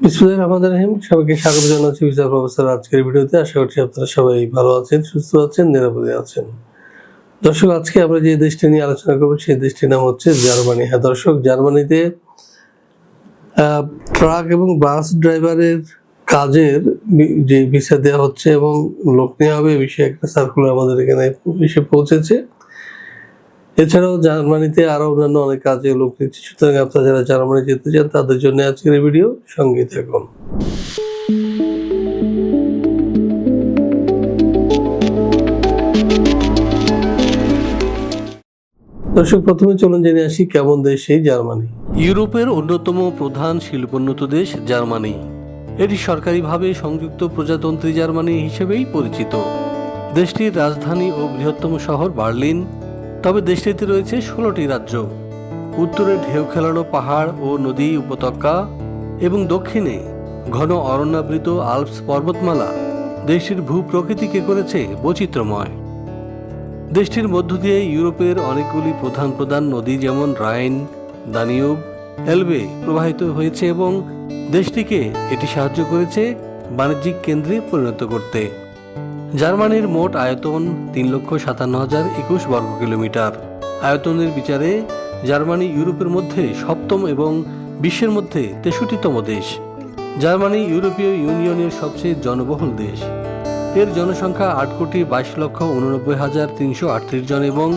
বিসমুল্লাহ রহমান রহিম। সবাইকে স্বাগত জানাচ্ছি বিচার প্রফেসর আজকের ভিডিওতে। আশা করছি আপনারা সবাই ভালো আছেন, সুস্থ আছেন, নিরাপদে আছেন। দর্শক, আজকে আমরা যে দেশটি নিয়ে আলোচনা করব, সেই দেশটির নাম হচ্ছে জার্মানি। হ্যাঁ দর্শক, জার্মানিতে ট্রাক এবং বাস ড্রাইভারের কাজের যে ভিসা দেওয়া হচ্ছে এবং লোক নেওয়া হবে এই বিষয়ে একটা সার্কুলার আমাদের এখানে এসে পৌঁছেছে। এছাড়াও জার্মানিতে আরও অন্যান্য অনেক কাজে লোক নিচ্ছে। সুতরাং আপনারা যারা জার্মানি যেতে চান, তাদের জন্য আজকের এই ভিডিও সঙ্গে থাকুন। দর্শক, প্রথমে চলুন জেনে আসি কেমন দেশ এই জার্মানি। ইউরোপের অন্যতম প্রধান শিল্পোন্নত দেশ জার্মানি। এটি সরকারিভাবে সংযুক্ত প্রজাতন্ত্রী জার্মানি হিসেবেই পরিচিত। দেশটির রাজধানী ও বৃহত্তম শহর বার্লিন তবে দেশটিতে রয়েছে ষোলোটি রাজ্য। উত্তরে ঢেউ খেলানো পাহাড় ও নদী উপত্যকা এবং দক্ষিণে ঘন অরণ্যাবৃত আলপস পর্বতমালা। দেশটির ভূপ্রকৃতিকে করেছে বৈচিত্র্যময়। দেশটির মধ্য দিয়ে ইউরোপের অনেকগুলি প্রধান প্রধান নদী যেমন রাইন, দানিউব, এলবে প্রবাহিত হয়েছে এবং দেশটিকে এটি সাহায্য করেছে বাণিজ্যিক কেন্দ্রে পরিণত করতে। জার্মানির মোট আয়তন তিন লক্ষ সাতান্ন হাজার একুশ বর্গ কিলোমিটার। আয়তনের বিচারে জার্মানি ইউরোপের মধ্যে সপ্তম এবং বিশ্বের মধ্যে তেষট্টিতম দেশ। জার্মানি ইউরোপীয় ইউনিয়নের সবচেয়ে জনবহুল দেশ। এর জনসংখ্যা আট কোটি বাইশ লক্ষ উননব্বই হাজার তিনশো আটত্রিশ জন এবং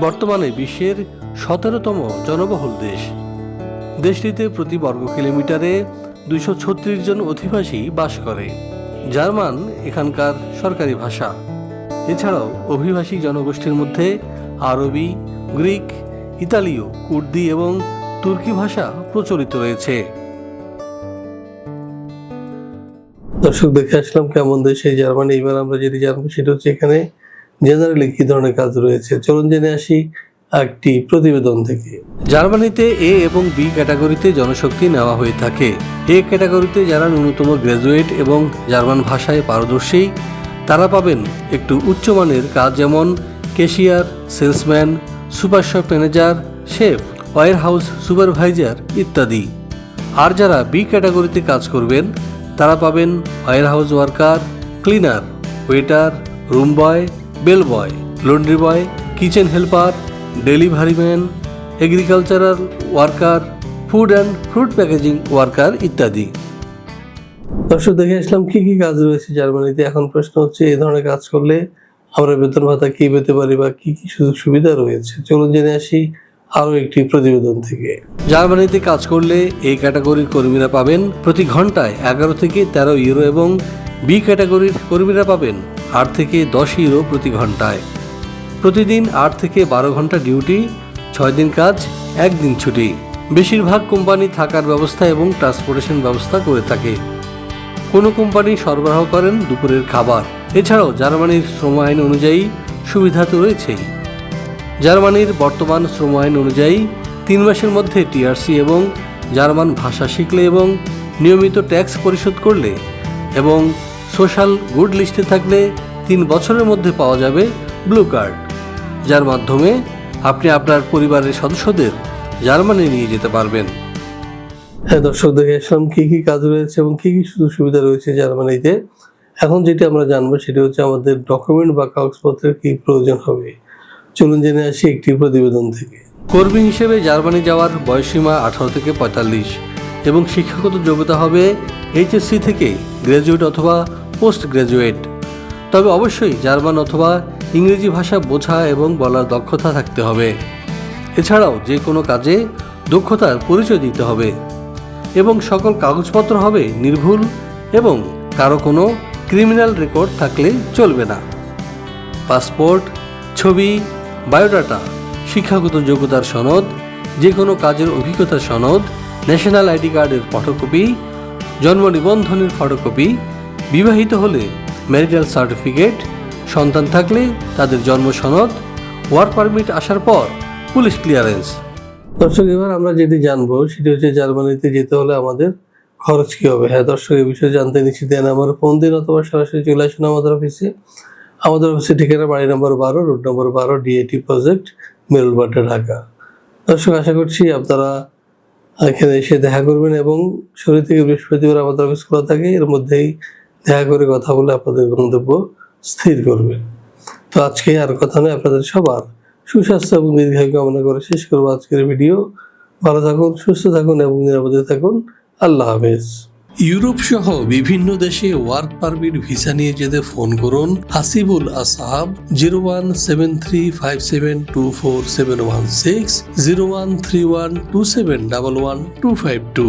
বর্তমানে বিশ্বের সতেরোতম জনবহুল দেশ। দেশটিতে প্রতি বর্গ কিলোমিটারে দুইশো ছত্রিশ জন অধিবাসী বাস করে। জার্মান এখানকার সরকারি ভাষা। এছাড়াও অভিবাসী জনগোষ্ঠীর মধ্যে আরবি, গ্রিক, ইতালীয়, কুর্দি এবং তুর্কি ভাষা প্রচলিত রয়েছে। দর্শক, দেখে আসলাম কেমন দেশ জার্মানি। এবার আমরা যেটি জানব সেটা হচ্ছে এখানে জেনারেলি কি ধরনের কাজ রয়েছে। চলুন জেনে আসি একটি প্রতিবেদন থেকে। জার্মানিতে এ এবং বি ক্যাটাগরিতে জনশক্তি নেওয়া হয়ে থাকে। এ ক্যাটাগরিতে যারা ন্যূনতম গ্র্যাজুয়েট এবং জার্মান ভাষায় পারদর্শী, তারা পাবেন একটু উচ্চমানের কাজ যেমন cashier, salesman super shop manager, chef warehouse supervisor ইত্যাদি। আর যারা বি ক্যাটাগরিতে কাজ করবেন, তারা পাবেন warehouse worker, cleaner, waiter, room boy, bell boy, laundry boy, kitchen helper delivery man, agricultural worker, food and fruit packaging worker ইত্যাদি। দর্শক, দেখে আসলাম কি কি কাজ রয়েছে জার্মানিতে। এখন প্রশ্ন হচ্ছে, এই ধরনের কাজ করলে আমরা বেতন ভাতা কি পেতে পারি বা কি কি সুযোগ সুবিধা রয়েছে? চলুন জেনে আসি আরও একটি প্রতিবেদন থেকে। জার্মানিতে কাজ করলে এই ক্যাটাগরির কর্মীরা পাবেন প্রতি ঘন্টায় এগারো থেকে তেরো ইউরো এবং বি ক্যাটাগরির কর্মীরা পাবেন আট থেকে দশ ইউরো প্রতি ঘন্টায়। প্রতিদিন আট থেকে বারো ঘণ্টা ডিউটি, ছয় দিন কাজ, একদিন ছুটি। বেশিরভাগ কোম্পানি থাকার ব্যবস্থা এবং ট্রান্সপোর্টেশন ব্যবস্থা করে থাকে। কোনো কোম্পানি সরবরাহ করেন দুপুরের খাবার। এছাড়াও জার্মানির শ্রম আইন অনুযায়ী সুবিধা তো রয়েছেই। জার্মানির বর্তমান শ্রম আইন অনুযায়ী তিন মাসের মধ্যে টিআরসি এবং জার্মান ভাষা শিখলে এবং নিয়মিত ট্যাক্স পরিশোধ করলে এবং সোশ্যাল গুড লিস্টে থাকলে তিন বছরের মধ্যে পাওয়া যাবে ব্লু কার্ড। যার মাধ্যমে আপনি আপনার পরিবারের সদস্যদের জার্মানি নিয়ে যেতে পারবেন। হ্যাঁ দর্শক দেখে আসলাম কী কী কাজ রয়েছে এবং কী কী সুযোগ সুবিধা রয়েছে জার্মানিতে। এখন যেটি আমরা জানব সেটি হচ্ছে আমাদের ডকুমেন্ট বা কাগজপত্রের কী প্রয়োজন হবে। চলুন জেনে আসি একটি প্রতিবেদন থেকে। কর্মী হিসেবে জার্মানি যাওয়ার বয়সসীমা আঠারো থেকে পঁয়তাল্লিশ এবং শিক্ষাগত যোগ্যতা হবে এইচএসসি থেকে গ্র্যাজুয়েট অথবা পোস্ট গ্র্যাজুয়েট তবে অবশ্যই জার্মান অথবা ইংরেজি ভাষা বোঝা এবং বলার দক্ষতা থাকতে হবে। এছাড়াও যে কোনো কাজে দক্ষতার পরিচয় দিতে হবে এবং সকল কাগজপত্র হবে নির্ভুল এবং কারও কোনো ক্রিমিনাল রেকর্ড থাকলে চলবে না। পাসপোর্ট, ছবি, বায়োডাটা, শিক্ষাগত যোগ্যতার সনদ, যে কোনো কাজের অভিজ্ঞতার সনদ, ন্যাশনাল আইডি কার্ডের ফটোকপি, জন্ম নিবন্ধনের ফটোকপি, বিবাহিত হলে ম্যারিটাল সার্টিফিকেট সন্তান থাকলে তাদের জন্ম সনদ, ওয়ার্ক পারমিট আসার পর পুলিশ ক্লিয়ারেন্স। দর্শক, এবার আমরা যেটি জানব, সেটি হচ্ছে জার্মানিতে যেতে হলে আমাদের খরচ কী হবে? হ্যাঁ দর্শক এই বিষয়ে জানতে নিশ্চিত দেন আমার ফোন দিন অথবা সরাসরি চলে আসুন আমাদের অফিসে আমাদের অফিসে ঠিকানা বাড়ি নম্বর বারো রোড নম্বর বারো ডিএটি প্রজেক্ট মেরুলবাড্ডা ঢাকা। দর্শক, আশা করছি আপনারা এখানে এসে দেখা করবেন এবং শনি থেকে বৃহস্পতিবার আমাদের অফিস খোলা থাকে। এর মধ্যেই দেখা করে কথা বলে আপনাদের গন্তব্য স্থির করবেন তো আজকে আর কথা নয় আপনাদের সবার সুস্বাস্থ্য এবং দীর্ঘায়ু কামনা করে শেষ করব আজকের ভিডিও। ভালো থাকুন, সুস্থ থাকুন এবং নিরাপদে থাকুন। আল্লাহ হাফেজ। ইউরোপ সহ বিভিন্ন দেশে ওয়ার্ক পারমিট ভিসা নিয়ে যেতে ফোন করুন Hasibul Asahab, zero one seven three five seven two four seven one six, zero one three one two seven double one two five two.